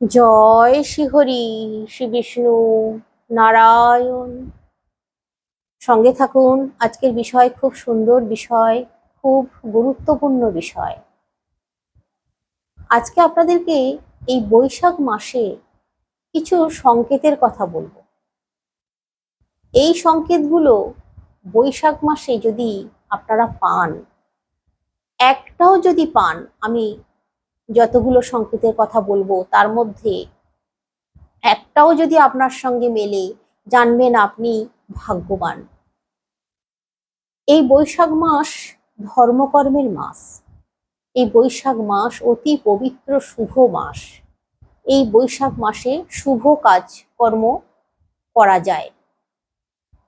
জয় শ্রীহরি শ্রী বিষ্ণু নারায়ণ। সঙ্গে থাকুন, আজকের বিষয় খুব সুন্দর বিষয়, খুব গুরুত্বপূর্ণ বিষয়। আজকে আপনাদেরকে এই বৈশাখ মাসে কিছু সংকেতের কথা বলব। এই সংকেতগুলো বৈশাখ মাসে যদি আপনারা পান, একটাও যদি পান, আমি যতগুলো সংকেতের কথা বলব, তার মধ্যে একটাও যদি আপনার সঙ্গে মেলে, জানবেন আপনি ভাগ্যবান। এই বৈশাখ মাস ধর্মকর্মের মাস। এই বৈশাখ মাস অতি পবিত্র শুভ মাস। এই বৈশাখ মাসে শুভ কাজকর্ম করা যায়।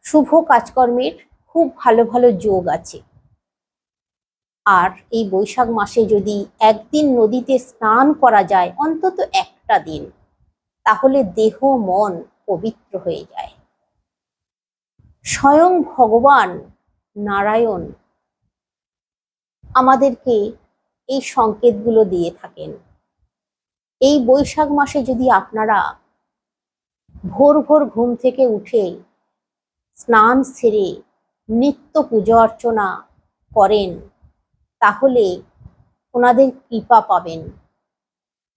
শুভ কাজকর্মের খুব ভালো ভালো যোগ আছে। আর এই বৈশাখ মাসে যদি একদিন নদীতে স্নান করা যায়, অন্তত একটা দিন, তাহলে দেহ মন পবিত্র হয়ে যায়। স্বয়ং ভগবান নারায়ণ আমাদেরকে এই সংকেতগুলো দিয়ে থাকেন। এই বৈশাখ মাসে যদি আপনারা ভোর ভোর ঘুম থেকে উঠে স্নান সেরে নিত্য পুজো অর্চনা করেন তাহলে ওনাদের কৃপা পাবেন,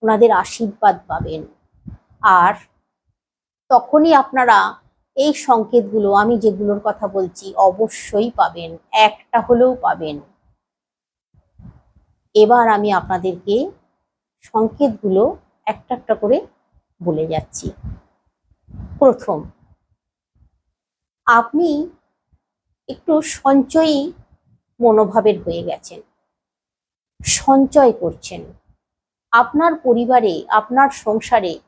ওনাদের আশীর্বাদ পাবেন। আর তখনই আপনারা এই সংকেতগুলো, আমি যেগুলোর কথা বলছি, অবশ্যই পাবেন, একটা হলেও পাবেন। এবার আমি আপনাদেরকে সংকেতগুলো একটা একটা করে বলে যাচ্ছি। প্রথম, আপনি একটু সঞ্চয়ী মনোভাবের হয়ে গেছেন। সঞ্চয় করছেন। আপনার পরিবারে, আপনার সংসারে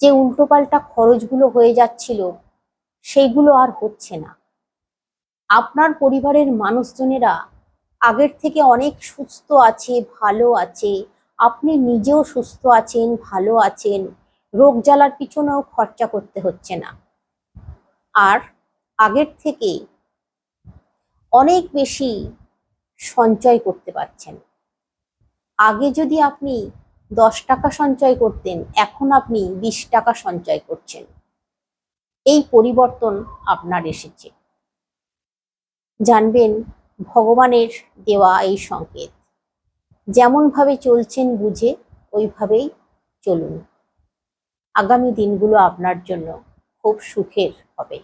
যে উল্টোপাল্টা খরচগুলো হয়ে যাচ্ছিল, সেইগুলো আর হচ্ছে না। আপনার পরিবারের মানুষজনেরা আগের থেকে অনেক সুস্থ আছে, ভালো আছে, আপনি নিজেও সুস্থ আছেন, ভালো আছেন, রোগ জ্বালার পিছনেও খরচা করতে হচ্ছে না। আর আগের থেকে অনেক বেশি সঞ্চয় করতে পারছেন। আগে যদি আপনি দশ টাকা সঞ্চয় করতেন, এখন আপনি বিশ টাকা সঞ্চয় করছেন। এই পরিবর্তন আপনার এসেছে। জানবেন ভগবানের দেওয়া এই সংকেত। যেমনভাবে চলছেন বুঝে, ওইভাবেই চলুন। আগামী দিনগুলো আপনার জন্য খুব সুখের হবে।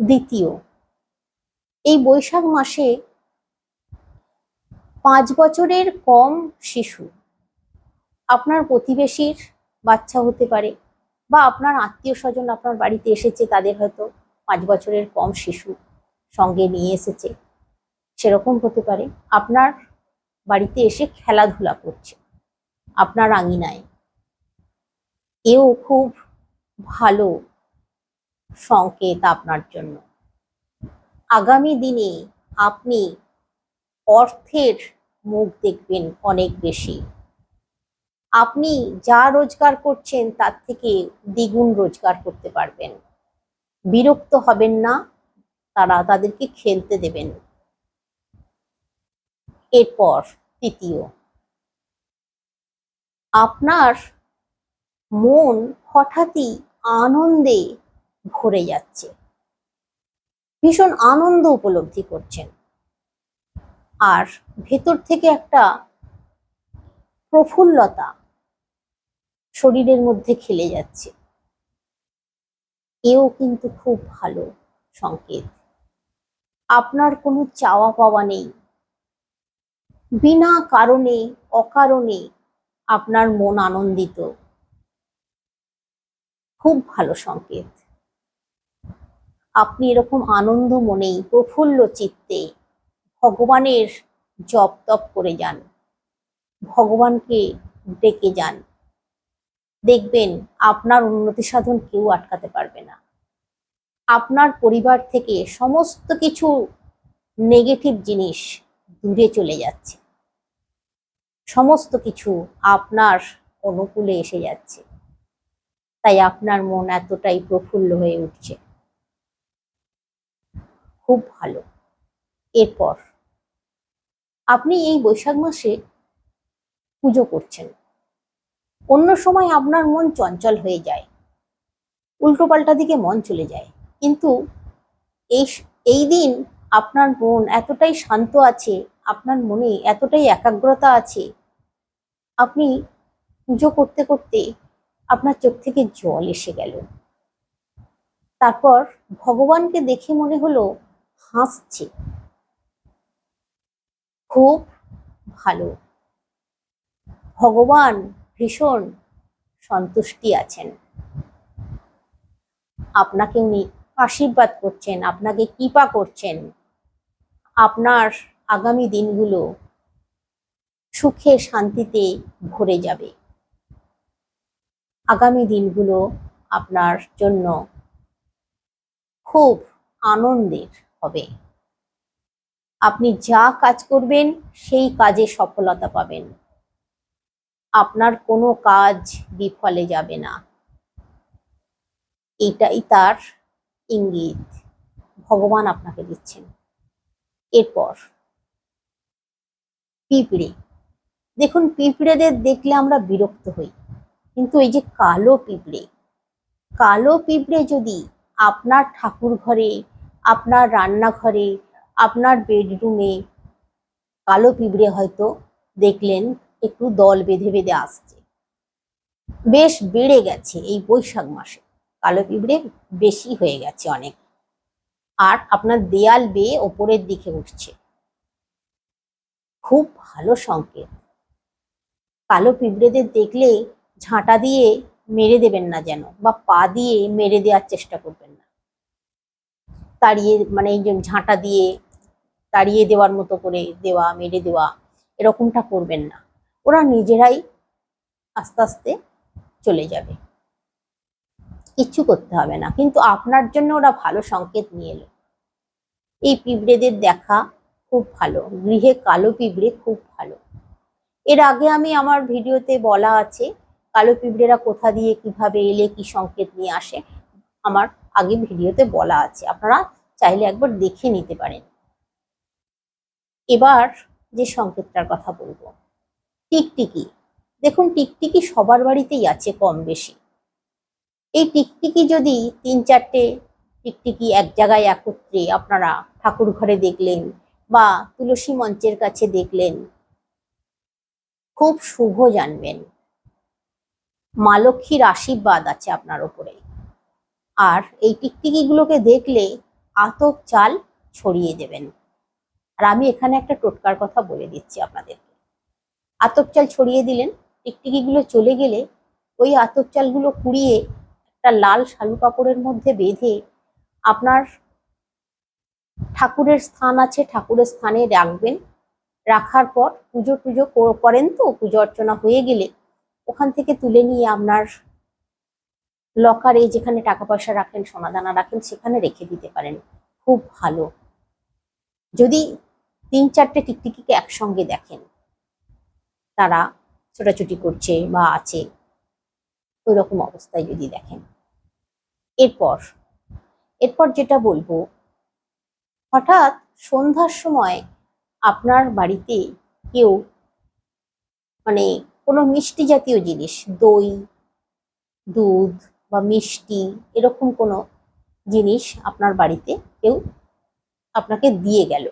দ্বিতীয়, এই বৈশাখ মাসে পাঁচ বছরের কম শিশু আপনার প্রতিবেশীর বাচ্চা হতে পারে বা আপনার আত্মীয় স্বজন আপনার বাড়িতে এসেছে, তাদের হয়তো পাঁচ বছরের কম শিশু সঙ্গে নিয়ে এসেছে। সেরকম হতে পারে। আপনার বাড়িতে এসে খেলাধুলা করছে। আপনার আঙিনায়। এও খুব ভালো সংকেত আপনার জন্য। আগামী দিনে আপনি অর্থের মুখ দেখবেন অনেক বেশি। আপনি যা রোজগার করছেন তার থেকে দ্বিগুণ রোজগার করতে পারবেন। বিরক্ত হবেন না, তারা তাদেরকে খেলতে দেবেন। এরপর তৃতীয়। আপনার মন হঠাৎই আনন্দে ভরে যাচ্ছে। ভীষণ আনন্দ উপলব্ধি করছেন। আর ভেতর থেকে একটা প্রফুল্লতা শরীরের মধ্যে খেলে যাচ্ছে। এও কিন্তু খুব ভালো সংকেত। আপনার কোনো চাওয়া পাওয়া নেই। বিনা কারণে, অকারণে আপনার মন আনন্দিত। খুব ভালো সংকেত। আপনি এরকম আনন্দ মনেই প্রফুল্ল চিত্তে ভগবানের জপ তপ করে যান। ভগবানকে ডেকে যান। দেখবেন আপনার উন্নতি সাধন কেউ আটকাতে পারবে না। আপনার পরিবার থেকে সমস্ত কিছু নেগেটিভ জিনিস দূরে চলে যাচ্ছে। সমস্ত কিছু আপনার অনুকূলে এসে যাচ্ছে। তাই আপনার মন এতটাই প্রফুল্ল হয়ে উঠছে। খুব ভালো। এরপর আপনি এই বৈশাখ মাসে পুজো করছেন। অন্য সময় আপনার মন চঞ্চল হয়ে যায়। উল্টোপাল্টা দিকে মন চলে যায়। কিন্তু এই এই দিন আপনার মন এতটাই শান্ত আছে, আপনার মনে এতটাই একাগ্রতা আছে, আপনি পুজো করতে করতে আপনার চোখ থেকে জল এসে গেল। তারপর ভগবানকে দেখে মনে হলো হাসছে। খুব ভালো। ভগবান ভীষণ সন্তুষ্টি আছেন। আপনাকে উনি আশীর্বাদ করছেন, আপনাকে কৃপা করছেন। আপনার আগামী দিনগুলো সুখে, শান্তিতে ভরে যাবে। আগামী দিনগুলো আপনার জন্য খুব আনন্দের হবে। আপনি যা কাজ করবেন, সেই কাজে সফলতা পাবেন। আপনার কোনো কাজ বিফলে যাবে না। এটাই তার ইঙ্গিত। ভগবান আপনাকে দিচ্ছেন। এরপর পিঁপড়ে। দেখুন, পিঁপড়েদের দেখলে আমরা বিরক্ত হই। কিন্তু এই যে কালো পিঁপড়ে কালো পিঁপড়ে যদি আপনার ঠাকুর ঘরে আপনার রান্নাঘরে আপনার বেডরুমে কালো পিঁপড়ে হয়তো দেখলেন একটু দল বেঁধে বেঁধে আসছে। বেশ বেড়ে গেছে এই বৈশাখ মাসে। কালো পিঁপড়ে বেশি হয়ে গেছে অনেক। আর আপনার দেয়াল বেয়ে ওপরের দিকে উঠছে। খুব ভালো সংকেত। কালো পিঁপড়েদের দেখলে ঝাঁটা দিয়ে মেরে দেবেন না যেন বা পা দিয়ে মেরে দেওয়ার চেষ্টা করবেন না। তাড়িয়ে মানে এই ঝাঁটা দিয়ে তাড়িয়ে দেওয়ার মতো করে দেওয়া, মেরে দেওয়া, এরকমটা করবেন না। ওরা নিজেরাই আস্তে আস্তে চলে যাবে। কিচ্ছু করতে হবে না। কিন্তু আপনার জন্য ওরা ভালো সংকেত নিয়ে এলো। এই পিঁপড়েদের দেখা খুব ভালো। গৃহে কালো পিঁপড়ে খুব ভালো। এর আগে আমি আমার ভিডিওতে বলা আছে, কালো পিঁপড়েরা কোথা দিয়ে কীভাবে এলে কি সংকেত নিয়ে আসে। আমার আগে ভিডিওতে বলা আছে। আপনারা চাইলে একবার দেখে নিতে পারেন। এবার যে সংকেতটার কথা বলব, টিকটিকি। দেখুন, টিকটিকি সবার বাড়িতেই আছে কম বেশি এই টিকটিকি যদি তিন চারটে টিকটিকি এক জায়গায় একত্রে আপনারা ঠাকুর ঘরে দেখলেন বা তুলসী মঞ্চের কাছে দেখলেন, খুব শুভ জানবেন। মা লক্ষ্মীর আশীর্বাদ আছে আপনার ওপরে। আর এই টিকটিকিগুলোকে দেখলে আতপ চাল ছড়িয়ে দেবেন। আর আমি এখানে একটা টোটকার কথা বলে দিচ্ছি আপনাদেরকে। আতপ চাল ছড়িয়ে দিলেন, টিকটিকিগুলো চলে গেলে ওই আতপ চালগুলো কুড়িয়ে একটা লাল শালু কাপড়ের মধ্যে বেঁধে আপনার ঠাকুরের স্থান আছে, ঠাকুরের স্থানে রাখবেন। রাখার পর পুজো টুজো কর- করেন তো, পুজো অর্চনা হয়ে গেলে ওখান থেকে তুলে নিয়ে আপনার লকারে যেখানে টাকা পয়সা রাখেন, সোনাদানা রাখেন, সেখানে রেখে দিতে পারেন। খুব ভালো। যদি তিন চারটে টিকটিকিকে একসঙ্গে দেখেন। তারা ছোটাছুটি করছে বা আছে। ওই রকম অবস্থায় যদি দেখেন। এরপর এরপর যেটা বলব, হঠাৎ সন্ধ্যার সময় আপনার বাড়িতে কেউ মানে কোনো মিষ্টি জাতীয় জিনিস, দই, দুধ বা মিষ্টি এরকম কোনো জিনিস আপনার বাড়িতে কেউ আপনাকে দিয়ে গেল।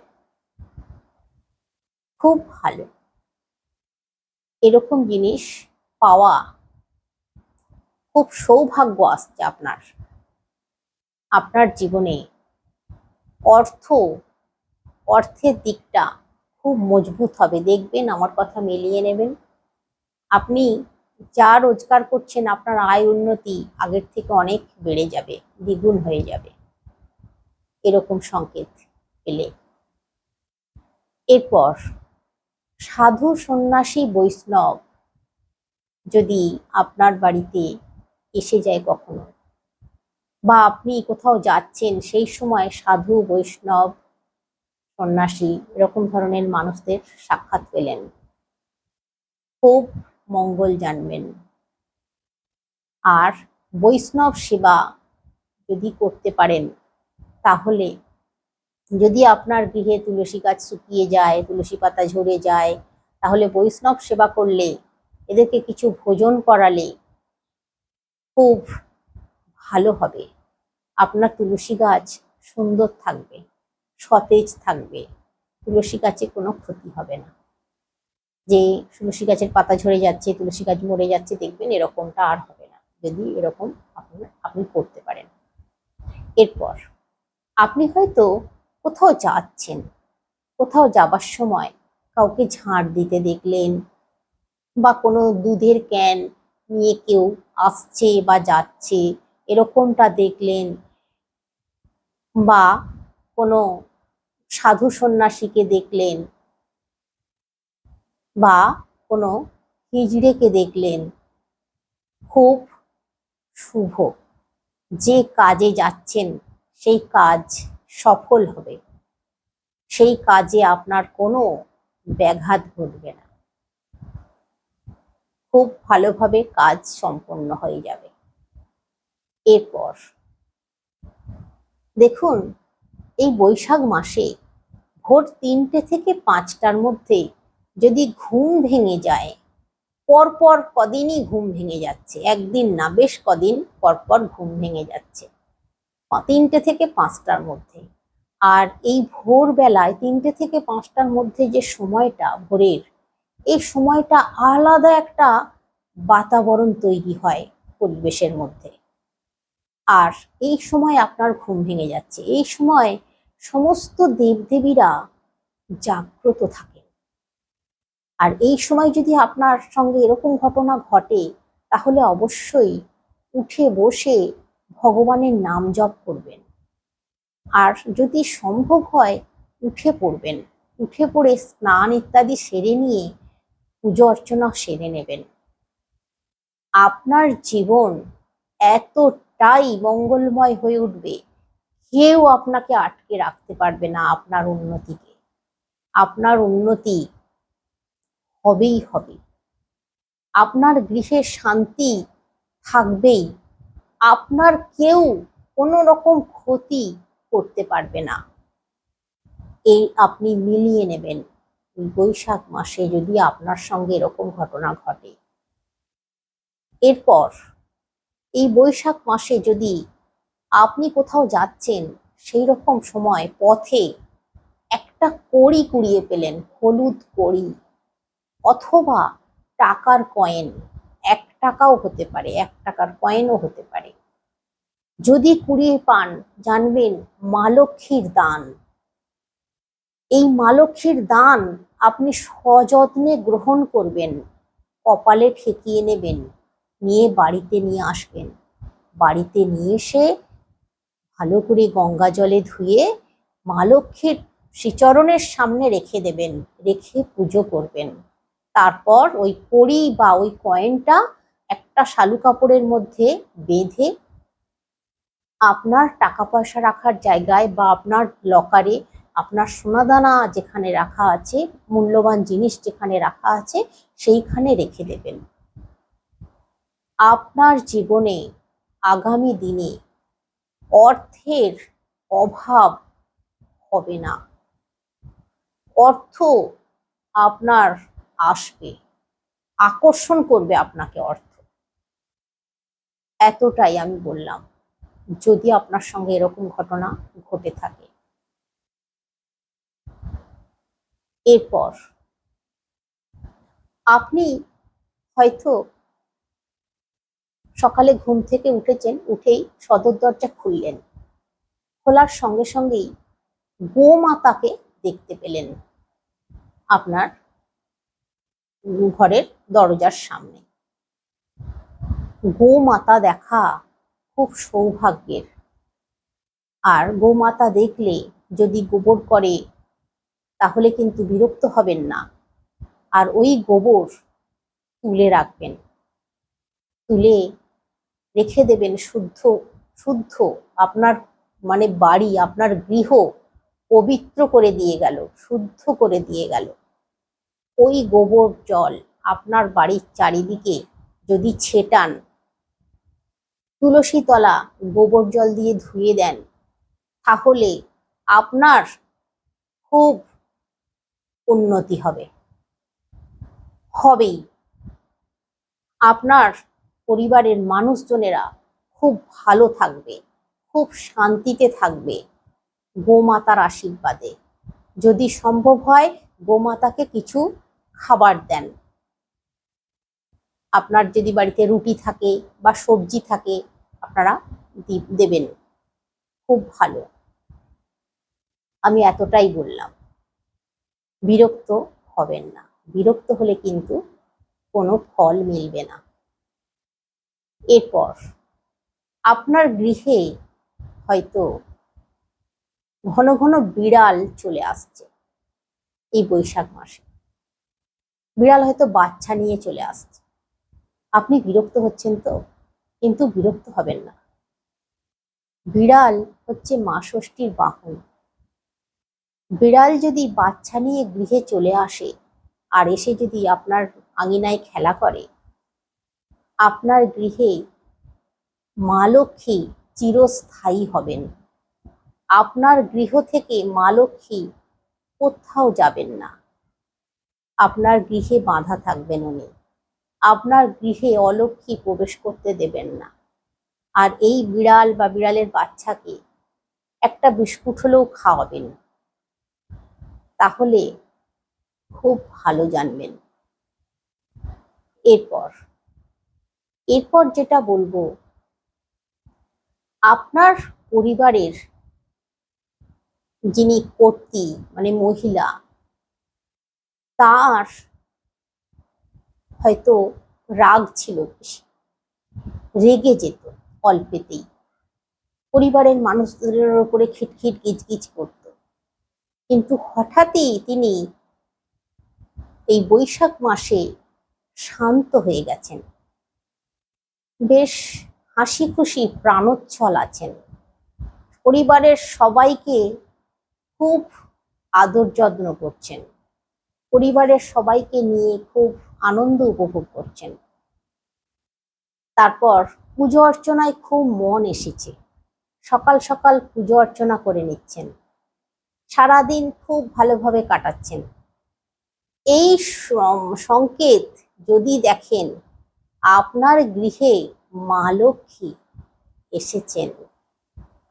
খুব ভালো। এরকম জিনিস পাওয়া খুব সৌভাগ্য আসছে আপনার। আপনার জীবনে অর্থ, অর্থের দিকটা খুব মজবুত হবে। দেখবেন, আমার কথা মিলিয়ে নেবেন। আপনি যা রোজগার করছেন, আপনার আয় উন্নতি আগের থেকে অনেক বেড়ে যাবে, দ্বিগুণ হয়ে যাবে। এরকম সংকেত পেলে। এরপর সাধু সন্ন্যাসী বৈষ্ণব যদি আপনার বাড়িতে এসে যায় কখনো বা আপনি কোথাও যাচ্ছেন, সেই সময় সাধু, বৈষ্ণব, সন্ন্যাসী এরকম ধরনের মানুষদের সাক্ষাৎ পেলেন। খুব মঙ্গল জানবেন। আর বৈষ্ণব সেবা যদি করতে পারেন, তাহলে যদি আপনার গৃহে তুলসী গাছ শুকিয়ে যায়, তুলসী পাতা ঝরে যায়, তাহলে বৈষ্ণব সেবা করলে, এদেরকে কিছু ভোজন করালে খুব ভালো হবে। আপনার তুলসী গাছ সুন্দর থাকবে, সতেজ থাকবে, তুলসী গাছে কোনো ক্ষতি হবে না। যে তুলসী গাছের পাতা ঝরে যাচ্ছে, তুলসী গাছ মরে যাচ্ছে, দেখবেন এরকমটা আর হবে না, যদি এরকম আপনি আপনি করতে পারেন। এরপর, আপনি হয়তো কোথাও যাচ্ছেন, কোথাও যাবার সময় কাউকে ঝাড় দিতে দেখলেন বা কোনো দুধের ক্যান নিয়ে কেউ আসছে বা যাচ্ছে, এরকমটা দেখলেন বা কোনো সাধু সন্ন্যাসীকে দেখলেন বা কোনো হিজড়েকে দেখলেন, খুব শুভ। যে কাজে যাচ্ছেন, সেই কাজ সফল হবে। সেই কাজে আপনার কোনো ব্যাঘাত ঘটবে না। খুব ভালোভাবে কাজ সম্পন্ন হয়ে যাবে। এরপর দেখুন, এই বৈশাখ মাসে ভোর তিনটে থেকে পাঁচটার মধ্যে যদি ঘুম ভেঙে যায়, পরপর কদিনই ঘুম ভেঙে যাচ্ছে। একদিন না, বেশ কদিন পরপর ঘুম ভেঙে যাচ্ছে। তিনটে থেকে পাঁচটার মধ্যে। আর এই ভোরবেলায় তিনটে থেকে পাঁচটার মধ্যে যে সময়টা ভোরের, এই সময়টা আলাদা একটা বাতাবরণ তৈরি হয় পরিবেশের মধ্যে। আর এই সময় আপনার ঘুম ভেঙে যাচ্ছে। এই সময় সমস্ত দেবদেবীরা জাগ্রত থাকেন। আর এই সময় যদি আপনার সঙ্গে এরকম ঘটনা ঘটে, তাহলে অবশ্যই উঠে বসে ভগবানের নাম জপ করবেন। আর যদি সম্ভব হয়, উঠে পড়বেন। উঠে পড়ে স্নান ইত্যাদি সেরে নিয়ে পুজো অর্চনা সেরে নেবেন। আপনার জীবন এতটাই মঙ্গলময় হয়ে উঠবে, কেউ আপনাকে আটকে রাখতে পারবে না আপনার উন্নতিকে। আপনার উন্নতি হবেই হবে। আপনার গৃহে শান্তি থাকবেই। আপনার কেউ কোনো রকম ক্ষতি করতে পারবে না। এই আপনি মিলিয়ে নেবেন বৈশাখ মাসে যদি আপনার সঙ্গে এরকম ঘটনা ঘটে। এরপর এই বৈশাখ মাসে যদি আপনি কোথাও যাচ্ছেন, সেই রকম সময় পথে একটা কড়ি কুড়িয়ে পেলেন, হলুদ কড়ি অথবা টাকার কয়েন টাকাও হতে পারে, এক টাকার কয়েনও হতে পারে। যদি কুড়িয়ে পান, জানবেন মা লক্ষ্মীর দান। এই মা লক্ষ্মীর দান আপনি সযত্নে গ্রহণ করবেন, কপালে ঠেকিয়ে নেবেন, নিয়ে বাড়িতে নিয়ে আসবেন। বাড়িতে নিয়ে এসে ভালো করে গঙ্গা জলে ধুয়ে মা লক্ষ্মীর শ্রীচরণের সামনে রেখে দেবেন, রেখে পুজো করবেন। তারপর ওই কড়ি বা ওই কয়েনটা একটা শালু কাপড়ের মধ্যে বেঁধে আপনার টাকা পয়সা রাখার জায়গায় বা আপনার লকারে আপনার সোনাদানা যেখানে রাখা আছে, মূল্যবান জিনিস যেখানে রাখা আছে, সেইখানে রেখে দেবেন। আপনার জীবনে আগামী দিনে অর্থের অভাব হবে না। অর্থ আপনার আসবে, আকর্ষণ করবে আপনাকে অর্থ। এতটাই আমি বললাম, যদি আপনার সঙ্গে এরকম ঘটনা ঘটে থাকে। এরপর, আপনি হয়তো সকালে ঘুম থেকে উঠেছেন, উঠেই সদর দরজা খুললেন। খোলার সঙ্গে সঙ্গেই গোমাতাকে দেখতে পেলেন আপনার ঘরের দরজার সামনে। গোমাতা দেখা খুব সৌভাগ্যের। আর গোমাতা দেখলে যদি গোবর করে, তাহলে কিন্তু বিরক্ত হবেন না। আর ওই গোবর তুলে রাখবেন। তুলে রেখে দেবেন শুদ্ধ শুদ্ধ আপনার মানে বাড়ি, আপনার গৃহ পবিত্র করে দিয়ে গেল, শুদ্ধ করে দিয়ে গেল। ওই গোবর জল আপনার বাড়ির চারিদিকে যদি ছেটান তুলসী তলা গোবর জল দিয়ে ধুয়ে দেন। তাহলে আপনার খুব উন্নতি হবে। হবেই। আপনার পরিবারের মানুষজনেরা খুব ভালো থাকবে, খুব শান্তিতে থাকবে গোমাতার আশীর্বাদে। যদি সম্ভব হয় গোমাতাকে কিছু খাবার দেন। আপনার যদি বাড়িতে রুটি থাকে বা সবজি থাকে, আপনারা দেবেন। খুব ভালো। আমি এতটাই বললাম। বিরক্ত হবেন না। বিরক্ত হলে কিন্তু কোনো ফল মিলবে না। এরপর, আপনার গৃহে হয়তো ঘন ঘন বিড়াল চলে আসছে এই বৈশাখ মাসে। বিড়াল হয়তো বাচ্চা নিয়ে চলে আসছে। আপনি বিরক্ত হচ্ছেন তো? কিন্তু বিরক্ত হবেন না। বিড়াল হচ্ছে মা ষষ্ঠীর বাহন। বিড়াল যদি বাচ্চা নিয়ে গৃহে চলে আসে আর এসে যদি আপনার আঙিনায় খেলা করে, আপনার গৃহে মা লক্ষ্মী চিরস্থায়ী হবেন। আপনার গৃহ থেকে মা লক্ষ্মী কোথাও যাবেন না। আপনার গৃহে বাঁধা থাকবেন উনি। আপনার গৃহে অলক্ষ্মী প্রবেশ করতে দেবেন না। আর এই বিড়াল বা বিড়ালের বাচ্চাকে একটা বিস্কুট হলেও খাওয়াবেন। তাহলে খুব ভালো জানবেন। এরপর এরপর যেটা বলব, আপনার পরিবারের যিনি কর্ত্রী মানে মহিলা, তার হয়তো রাগ ছিল বেশি। রেগে যেত অল্পেতেই। পরিবারের মানুষদের উপরে খিটখিট, গিজগিজ করত। কিন্তু হঠাৎই তিনি এই বৈশাখ মাসে শান্ত হয়ে গেছেন। বেশ হাসি খুশি প্রাণোচ্ছল আছেন। পরিবারের সবাইকে খুব আদর যত্ন করছেন। পরিবারের সবাইকে নিয়ে খুব আনন্দ উপভোগ করছেন। তারপর পুজো অর্চনায় খুব মন এসেছে। সকাল সকাল পুজো অর্চনা করে নিচ্ছেন। সারাদিন খুব ভালোভাবে কাটাচ্ছেন। এই সংকেত যদি দেখেন, আপনার গৃহে মা লক্ষ্মী এসেছেন।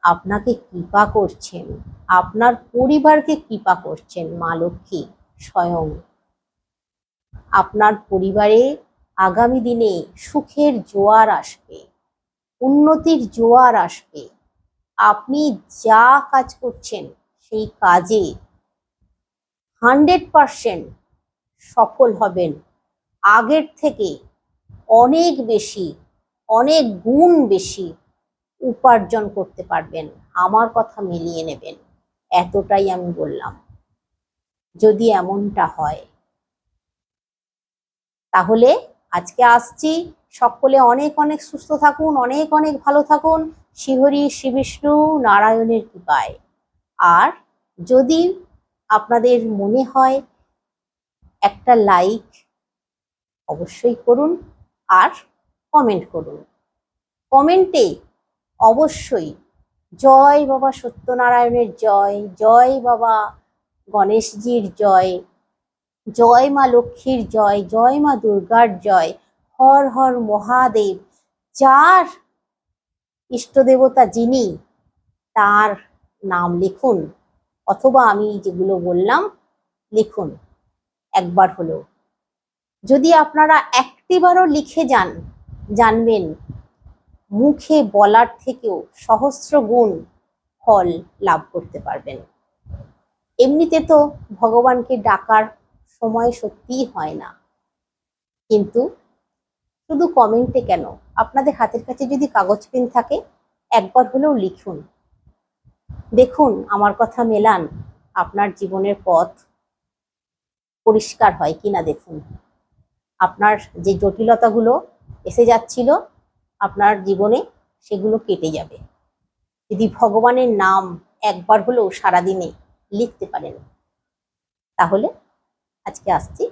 আপনাকে কৃপা করছেন। আপনার পরিবারকে কৃপা করছেন মা লক্ষ্মী স্বয়ং। আপনার পরিবারে আগামী দিনে সুখের জোয়ার আসবে, উন্নতির জোয়ার আসবে। আপনি যা কাজ করছেন সেই কাজে হান্ড্রেড পারসেন্ট সফল হবেন। আগের থেকে অনেক বেশি, অনেক গুণ বেশি উপার্জন করতে পারবেন। আমার কথা মিলিয়ে নেবেন, এতটাই আমি বললাম। যদি এমনটা হয় তাহলে আজকে আসছি। সকলে অনেক অনেক সুস্থ থাকুন, অনেক অনেক ভালো থাকুন। শিহরি শ্রী বিষ্ণু নারায়ণের কৃপায়। আর যদি আপনাদের মনে হয় একটা লাইক অবশ্যই করুন আর কমেন্ট করুন। কমেন্টে অবশ্যই জয় বাবা সত্যনারায়ণের জয় জয় বাবা গণেশজির জয়। জয় মা লক্ষ্মীর জয় জয় মা দুর্গার জয়, হর হর মহাদেব। যার ইষ্টদেবতা যিনি, তার নাম লিখুন, অথবা আমি যেগুলো বললাম লিখুন, একবার হলেও। যদি আপনারা একটিবারও লিখে যান, জানবেন, মুখে বলার থেকেও সহস্র গুণ ফল লাভ করতে পারবেন। এমনিতে তো ভগবানকে ডাকার সময় সত্যিই হয় না। কিন্তু শুধু কমেন্টে কেন? আপনাদের হাতের কাছে যদি কাগজ পেন থাকে, একবার হলেও লিখুন। দেখুন, আমার কথা মেলান, আপনার জীবনের পথ পরিষ্কার হয় কিনা দেখুন। আপনার যে জটিলতাগুলো এসে যাচ্ছিল, আপনার জীবনে সেগুলো কেটে যাবে। যদি ভগবানের নাম একবার হলেও সারাদিনে লিখতে পারেন, তাহলে আজকে আসছি।